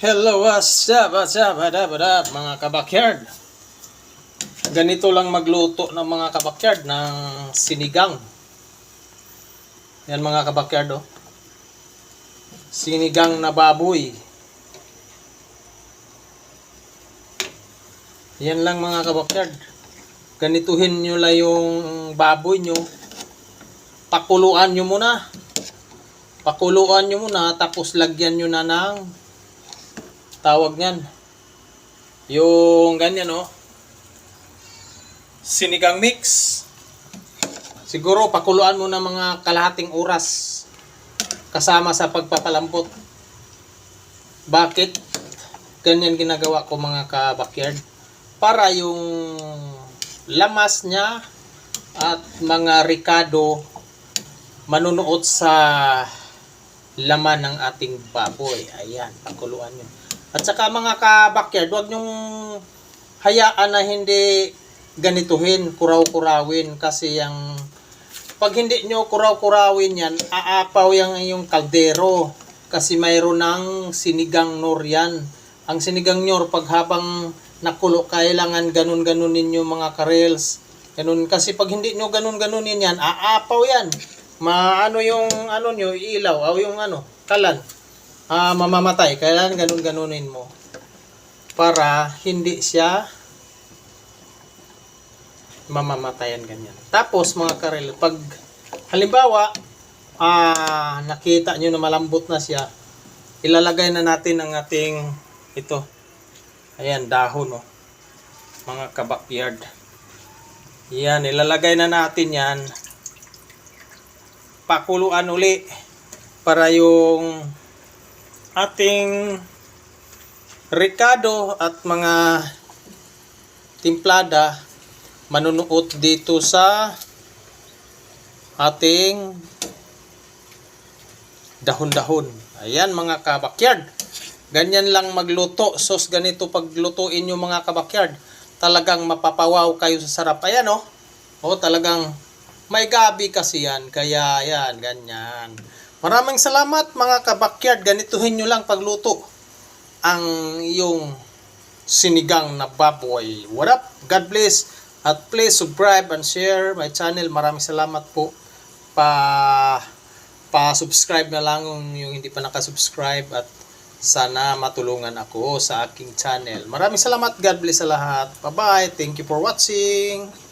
Hello, what's up, what's up, what up, what up, mga kabakyard. Ganito lang magluto ng mga kabakyard ng sinigang. Yan mga kabakyard, oh. Sinigang na baboy. Yan lang mga kabakyard. Ganituhin nyo lang yung baboy nyo. Pakuluan nyo muna. Pakuluan nyo muna, tapos lagyan nyo na ng tawag niyan. Yung ganyan, oh. Sinigang mix. Siguro pakuluan mo na mga kalahating oras kasama sa pagpapalambot. Bakit? Ganyan ginagawa ko mga ka-backyard. Para yung lamas niya at mga ricado manunuot sa laman ng ating baboy. Ayan, pakuluan yun. At saka mga ka-backyard, huwag nyong hayaan na hindi ganituhin, kuraw-kurawin kasi yung pag hindi nyo kuraw-kurawin yan, aapaw yung yung kaldero kasi mayroon ng sinigang nor yan. Ang sinigang nyor, pag habang nakulo, kailangan ganun-ganun ninyo mga karels. Ganun, kasi pag hindi nyo ganun-ganunin yan, aapaw yan. Maano yung ano nyo, ilaw, o yung ano, kalan ah mamamatay. Kailangan ganun-ganunin mo para hindi siya mamamatayan ganyan. Tapos mga karel, pag halimbawa ah nakita nyo na malambot na siya, ilalagay na natin ang ating ito. Ayan, dahon oh. Mga kabakyard. Yan, ilalagay na natin yan. Pakuluan uli para yung ating Ricardo at mga timplada manunuot dito sa ating dahon-dahon. Ayan mga kabakyard. Ganyan lang magluto. Sos ganito paglutuin yung mga kabakyard. Talagang mapapawaw kayo sa sarap. Ayan oh. Oh, talagang may gabi kasi yan. Kaya yan, ganyan. Maraming salamat mga kabakyard. Ganituhin nyo lang pagluto ang yung sinigang na baboy. What up? God bless. At please subscribe and share my channel. Maraming salamat po. Pa pa-subscribe na lang yung hindi pa nakasubscribe at sana matulungan ako sa aking channel. Maraming salamat. God bless sa lahat. Bye-bye. Thank you for watching.